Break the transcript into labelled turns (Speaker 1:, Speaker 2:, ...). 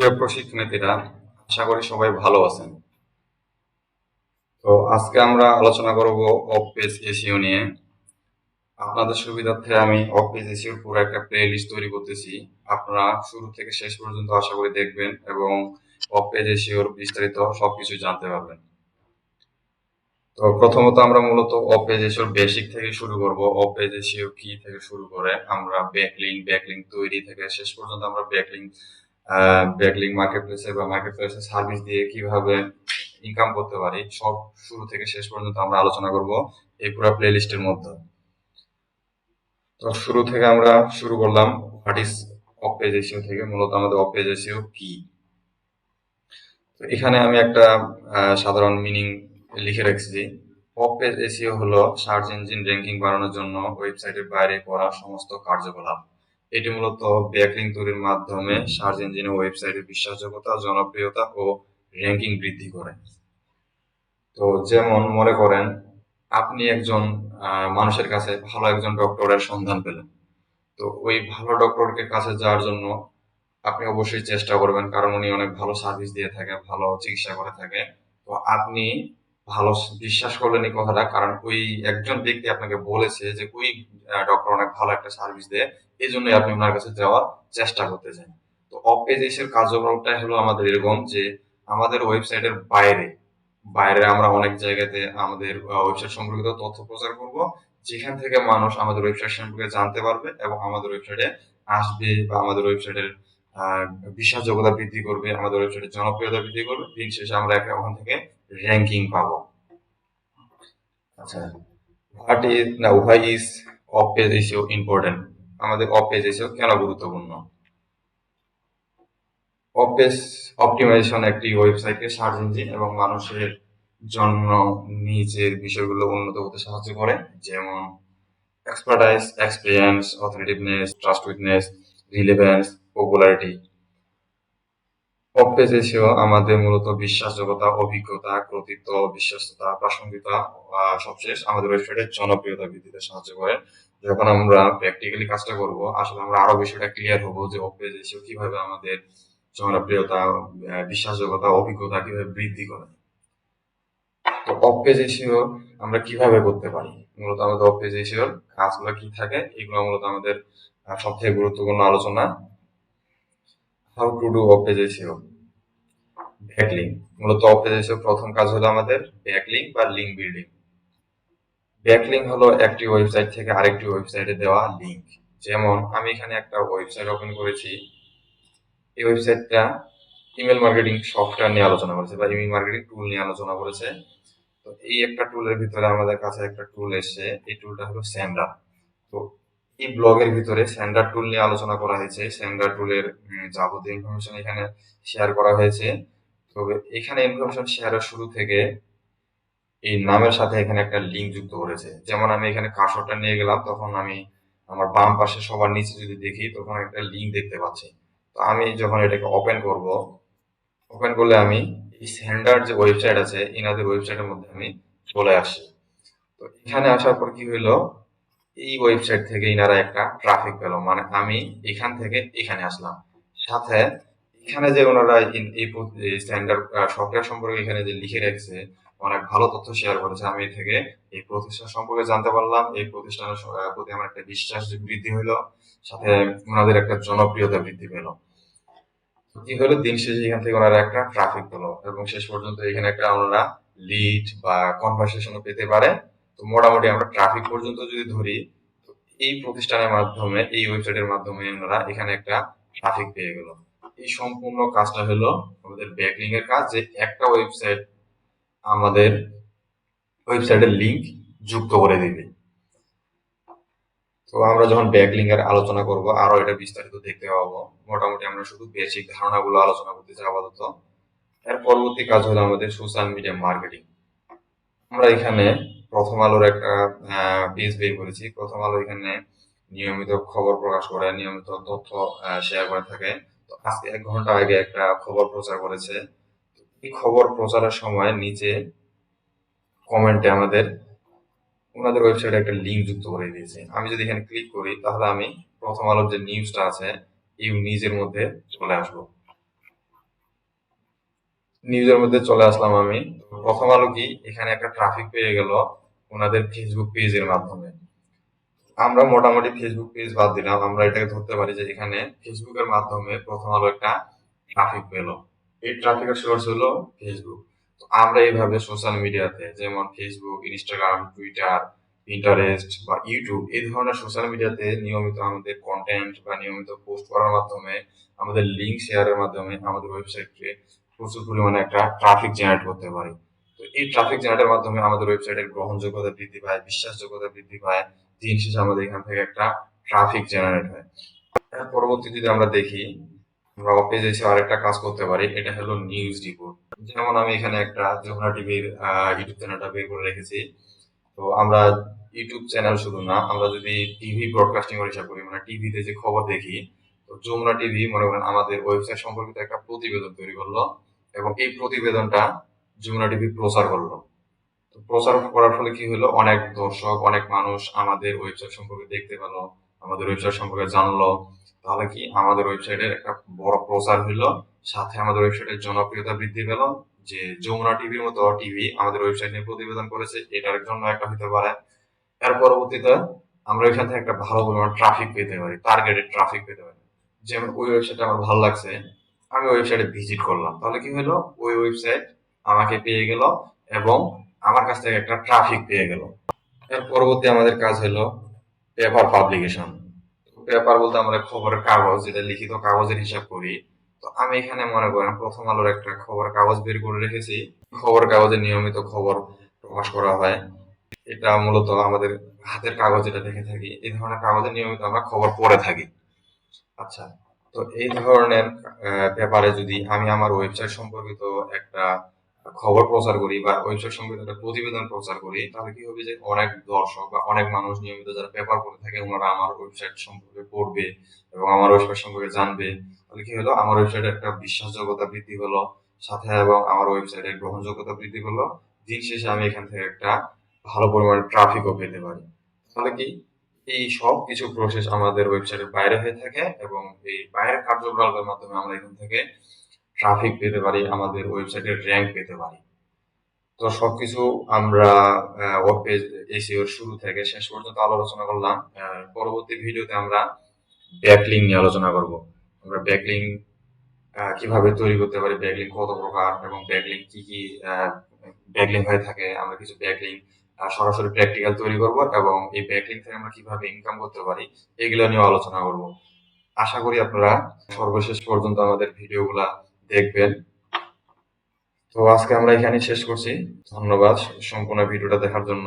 Speaker 1: প্রিয় প্রশিক্ষণার্থীরা, আশা করি সবাই ভালো আছেন। তো আজকে আমরা আলোচনা করব অফ পেজ এসিও নিয়ে। আপনাদের সুবিধার্থে আমি অফ পেজ এসিওর পুরো একটা প্লে লিস্ট তৈরি করতেছি। আপনারা শুরু থেকে শেষ পর্যন্ত আশা করি দেখবেন এবং অফ পেজ এসিওর বিস্তারিত সবকিছু জানতে পারবেন। তো প্রথমত আমরা মূলত অফ পেজ এসিওর বেসিক থেকে শুরু করব। অফ পেজ এসিও কি থেকে শুরু করে? আমরা ব্যাকলিং ব্যাকলিং তৈরি থেকে শেষ পর্যন্ত আমরা ব্যাকলিং ব্যাকলিং মার্কেট প্লেসে বা মার্কেট প্লেসে সার্ভিস দিয়ে কীভাবে ইনকাম করতে পারি, সব শুরু থেকে শেষ পর্যন্ত আমরা আলোচনা করব এই পুরো প্লে লিস্টের মধ্যে। তো শুরু থেকে আমরা শুরু করলাম what is off page SEO থেকে, মূলত আমাদের অফ পেজ এসিও কি? তো এখানে আমি একটা সাধারণ মিনিং লিখে রাখছি। অফ পেজ এসিও হলো সার্চ ইঞ্জিন র্যাঙ্কিং বাড়ানোর জন্য ওয়েবসাইটের বাইরে করা সমস্ত কার্যকলাপ। এটি মূলত ব্যাকলিং তৈরির মাধ্যমে সার্চ ইঞ্জিনে ওয়েবসাইটের বিশ্বাসযোগ্যতা জনপ্রিয়তা ও র্যাঙ্কিং বৃদ্ধি করে। তো যেমন মনে করেন আপনি একজন মানুষের কাছে ভালো একজন ডক্টরের সন্ধান পেলেন। তো ওই ভালো ডক্টরকে কাছে যাওয়ার জন্য আপনি অবশ্যই চেষ্টা করবেন কারণ উনি অনেক ভালো সার্ভিস দিয়ে থাকে ভালো চিকিৎসা করে থাকে। তো আপনি ভালো বিশ্বাস করলেন এই কথাটা। কারণ ওই একজন ব্যক্তি আপনাকে বলেছে যে, ওই ডক্টর অনেক ভালো একটা সার্ভিস দেয়। এই জন্যই আপনি ওনার কাছে যাওয়ার চেষ্টা করতে চান তো অপেজেসের কার্যক্রমটা হলো আমাদের এরকম যে, আমাদের ওয়েবসাইটের বাইরে বাইরে আমরা অনেক জায়গাতে আমাদের ওয়েবসাইট সম্পর্কিত তথ্য প্রচার করব। যেখান থেকে মানুষ আমাদের ওয়েবসাইট সম্পর্কে জানতে পারবে এবং আমাদের ওয়েবসাইটে আসবে বা আমাদের ওয়েবসাইটের বিশ্বাসযোগ্যতা বৃদ্ধি করবে, আমাদের ওয়েবসাইটের জনপ্রিয়তা বৃদ্ধি করবে। দিন শেষে আমরা একটা ওখান থেকে র্যাঙ্কিং পাবো। আচ্ছা হোয়াট ইজ না why is off page SEO important আমাদের অফ পেজ এসিও কেন গুরুত্বপূর্ণ? অফ পেজ অপটিমাইজেশন একটি ওয়েবসাইটকে সার্চ ইঞ্জিন এবং মানুষের জন্য নিজের বিষয়গুলো উন্নত হতে সাহায্য করে, যেমন expertise experience authoritativeness trust worthiness relevance popularity page SEO আমাদের মূলত বিশ্বাসযোগ্যতা, অভিজ্ঞতা, কর্তৃত্ব বিশ্বস্ততা প্রাসঙ্গিকতা সবশেষ আমাদের ওয়েবসাইটের জনপ্রিয়তা বৃদ্ধিতে সাহায্য করে। যখন আমরা প্র্যাকটিক্যালি কাজটা করব, আসলে আমরা আরও বিষয়টা ক্লিয়ার হব যে এসেও কীভাবে আমাদের জনপ্রিয়তা বিশ্বাসযোগ্যতা, অভিজ্ঞতা কীভাবে বৃদ্ধি করে। তো অফ এসেও আমরা কীভাবে করতে পারি? মূলত আমাদের অফ পেজ এসেওর কাজগুলো কি থাকে? এগুলো মূলত আমাদের সবথেকে গুরুত্বপূর্ণ আলোচনা। How to do page SEO. Backlink মূলত অফ প্রথম কাজ হলো আমাদের ব্যাকলিং বা লিঙ্ক বিল্ডিং ব্যাকলিং হলো একটি ওয়েবসাইট থেকে আরেকটি ওয়েবসাইটে দেওয়া লিঙ্ক যেমন, আমি এখানে একটা ওয়েবসাইট ওপেন করেছি। এই ওয়েবসাইটটা ইমেল মার্কেটিং সফটওয়্যার নিয়ে আলোচনা করেছে বা ইমেল মার্কেটিং টুল নিয়ে আলোচনা করেছে। তো এই একটা টুলের ভিতরে আমাদের কাছে একটা টুল এসে এই টুলটা হলো স্যান্ডার তো এই ব্লগের ভিতরে স্যান্ডার টুল নিয়ে আলোচনা করা হয়েছে। স্যান্ডার টুলের যাবতীয় ইনফরমেশন এখানে শেয়ার করা হয়েছে। তবে এখানে ইনফরমেশন শেয়ারের শুরু থেকে এই নামের সাথে এখানে একটা লিঙ্ক যুক্ত করেছে। যেমন আমি এখানে কার্সরটা নিয়ে গেলাম, তখন আমি আমার বাম পাশে সবার নিচে যদি দেখি, তখন একটা লিঙ্ক দেখতে পাচ্ছি। তো আমি যখন এটাকে ওপেন করব ওপেন করলে আমি এই স্যান্ডার যে ওয়েবসাইট আছে, ইনাদের ওয়েবসাইটের মধ্যে আমি চলে আসি। তো এখানে আসার পর কি হইল? এই ওয়েবসাইট থেকে ইনারা একটা ট্রাফিক পেল। মানে আমি এখান থেকে এখানে আসলাম। সাথে এখানে যে ওনারা এই স্ট্যান্ডার্ড সফটওয়্যার সম্পর্কে এখানে যে লিখে রেখেছে, অনেক ভালো তথ্য শেয়ার করেছে। আমি থেকে এই প্রতিষ্ঠান সম্পর্কে জানতে পারলাম। এই প্রতিষ্ঠানের প্রতি আমার একটা বিশ্বাস বৃদ্ধি হইল, সাথে ওনাদের একটা জনপ্রিয়তা বৃদ্ধি পেল। কি হলো? দিন শেষে এখান থেকে ওনারা একটা ট্রাফিক পেল এবং শেষ পর্যন্ত এখানে একটা ওনারা লিড বা কনভারসেশনও পেতে পারে। তো মোটামুটি আমরা ট্রাফিক পর্যন্ত যদি ধরি এই প্রতিষ্ঠানের মাধ্যমে, এই ওয়েবসাইটের মাধ্যমে ওনারা এখানে একটা ট্রাফিক পেয়ে গেল। এই সম্পূর্ণ কাজটা হলো আমাদের ব্যাকলিং এর কাজ, যে একটা ওয়েবসাইট আমাদের ওয়েবসাইটের লিংক যুক্ত করে দিবে। তো আমরা যখন ব্যাকলিং এর আলোচনা করব, আরও এটা বিস্তারিত দেখতে পাবো। মোটামুটি আমরা শুধু বেসিক ধারণাগুলো আলোচনা করতে চাই আপাতত। এর পরবর্তী কাজ হলো আমাদের সোশ্যাল মিডিয়া মার্কেটিং আমরা এখানে প্রথম আলোর একটা পেজ বের করেছি। প্রথম আলো এখানে নিয়মিত খবর প্রকাশ করে, নিয়মিত তথ্য শেয়ার করে থাকে। আজকে এক ঘণ্টা আগে একটা খবর প্রচার করেছে। এই খবর প্রচারের সময় নিচে কমেন্টে আমাদের, ওনাদের ওয়েবসাইটে একটা লিঙ্ক যুক্ত করে দিয়েছে। আমি যদি এখানে ক্লিক করি, তাহলে আমি প্রথম আলোর যে নিউজটা আছে, এই নিউজের মধ্যে চলে আসব। নিউজের মধ্যে চলে আসলাম আমি। প্রথম আলো কি? এখানে একটা ট্রাফিক পেয়ে গেল ওনাদের ফেসবুক পেজের মাধ্যমে। আমরা মোটামুটি ফেসবুক পেজ বাদ দিলাম। আমরা এটাকে ধরতে পারি যে এখানে ফেসবুকের মাধ্যমে প্রথম আলো একটা ট্রাফিক পেল। এই ট্রাফিকের সোর্স হলো ফেসবুক তো আমরা এইভাবে সোশ্যাল মিডিয়াতে যেমন ফেসবুক ইনস্টাগ্রাম টুইটার ইন্টারেস্ট বা ইউটিউব এই ধরনের সোশ্যাল মিডিয়াতে নিয়মিত আমাদের কন্টেন্ট বা নিয়মিত পোস্ট করার মাধ্যমে, আমাদের লিঙ্ক শেয়ারের মাধ্যমে আমাদের ওয়েবসাইটকে প্রচুর পরিমাণে একটা ট্রাফিক জেনারেট করতে পারি। তো এই ট্রাফিক জেনারেটের মাধ্যমে আমাদের ওয়েবসাইটের গ্রহণযোগ্যতা বৃদ্ধি পায়, বিশ্বাসযোগ্যতা বৃদ্ধি পায়। দিন শেষে আমাদের এখান থেকে একটা ট্রাফিক জেনারেট হয়। পরবর্তী যদি আমরা দেখি, আমরা অফিসে এসে আরেকটা কাজ করতে পারি, এটা হলো নিউজ রিপোর্ট যেমন আমি এখানে একটা যমুনা টিভির ইউটিউব চ্যানেলটা বের করে রেখেছি। তো আমরা ইউটিউব চ্যানেল শুধু না, আমরা যদি টিভি ব্রডকাস্টিং এর হিসাব করি মানে টিভিতে যে খবর দেখি, তো যমুনা টিভি মনে করেন আমাদের ওয়েবসাইট সম্পর্কিত একটা প্রতিবেদন তৈরি করল এবং এই প্রতিবেদনটা যমুনা টিভি প্রচার করল তো প্রচার করার ফলে কি হলো? অনেক দর্শক, অনেক মানুষ আমাদের ওয়েবসাইট সম্পর্কে দেখতে পেল, আমাদের ওয়েবসাইট সম্পর্কে জানলো। তাহলে কি আমাদের ওয়েবসাইটের একটা বড় প্রচার হইল সাথে আমাদের ওয়েবসাইটের জনপ্রিয়তা বৃদ্ধি পেল, যে যমুনা টিভির মতো টিভি আমাদের ওয়েবসাইট নিয়ে প্রতিবেদন করেছে, এটার জন্য একটা হতে পারে। এর পরবর্তীতে আমরা এখান থেকে একটা ভালো পরিমাণ ট্রাফিক পেতে পারি টার্গেটেড ট্রাফিক পেতে পারি। যেমন ওই ওয়েবসাইটটা আমার ভালো লাগছে, আমি ওয়েবসাইটে ভিজিট করলাম। তাহলে কি হলো? ওই ওয়েবসাইট আমাকে পেয়ে গেল এবং আমার কাছ থেকে একটা ট্রাফিক পেয়ে গেল। এর পরবর্তী আমাদের কাজ হলো পেপার পাবলিকেশন পেপার বলতে আমরা খবরের কাগজ, যেটা লিখিত কাগজের হিসাব করি। তো আমি এখানে মনে করেন প্রথম আলোর একটা খবর কাগজ বের করে রেখেছি। খবর কাগজে নিয়মিত খবর প্রকাশ করা হয়। এটা মূলত আমাদের হাতের কাগজ যেটা দেখে থাকি। এই ধরনের কাগজে নিয়মিত আমরা খবর পড়ে থাকি। আচ্ছা তো এই ধরনের পেপারে যদি আমি আমার ওয়েবসাইট সম্পর্কিত একটা খবর প্রচার করি বা ওয়েবসাইট সম্পর্কিত একটা প্রতিবেদন প্রচার করি, তাহলে কি হবে যে অনেক দর্শক বা অনেক মানুষ নিয়মিত যারা পেপার পড়ে থাকে ওনারা আমার ওয়েবসাইট সম্পর্কে পড়বে এবং আমার ওয়েবসাইট সম্পর্কে জানবে। তাহলে কি হলো? আমার ওয়েবসাইটের একটা বিশ্বাসযোগ্যতা বৃদ্ধি হলো, সাথে এবং আমার ওয়েবসাইটের গ্রহণযোগ্যতা বৃদ্ধি হলো। দিন শেষে আমি এখান থেকে একটা ভালো পরিমাণে ট্রাফিকও পেতে পারি। তাহলে কি? এই সব কিছু প্রসেস আমাদের ওয়েবসাইটের বাইরে হয়ে থাকে এবং এই বাইরের কার্যকলাপের মাধ্যমে আমরা এখান থেকে ট্রাফিক পেতে পারি, আমাদের ওয়েবসাইটের র্যাঙ্ক পেতে পারি। তো সবকিছু আমরা ওয়েব এসিওর শুরু থেকে শেষ পর্যন্ত আলোচনা করলাম। পরবর্তী ভিডিওতে আমরা ব্যাকলিং নিয়ে আলোচনা করব। আমরা ব্যাকলিং কীভাবে তৈরি করতে পারি ব্যাকলিং কত প্রকার এবং ব্যাকলিং কি কি ব্যাকলিং হয়ে থাকে, আমরা কিছু ব্যাকলিং সরাসরি প্র্যাকটিক্যাল তৈরি করব এবং এই ব্যাকলিং থেকে আমরা কীভাবে ইনকাম করতে পারি, এগুলো নিয়ে আলোচনা করব। আশা করি আপনারা সর্বশেষ পর্যন্ত আমাদের ভিডিওগুলা দেখবেন। তো আজকে আমরা এখানে শেষ করছি। ধন্যবাদ সম্পূর্ণ ভিডিওটা দেখার জন্য।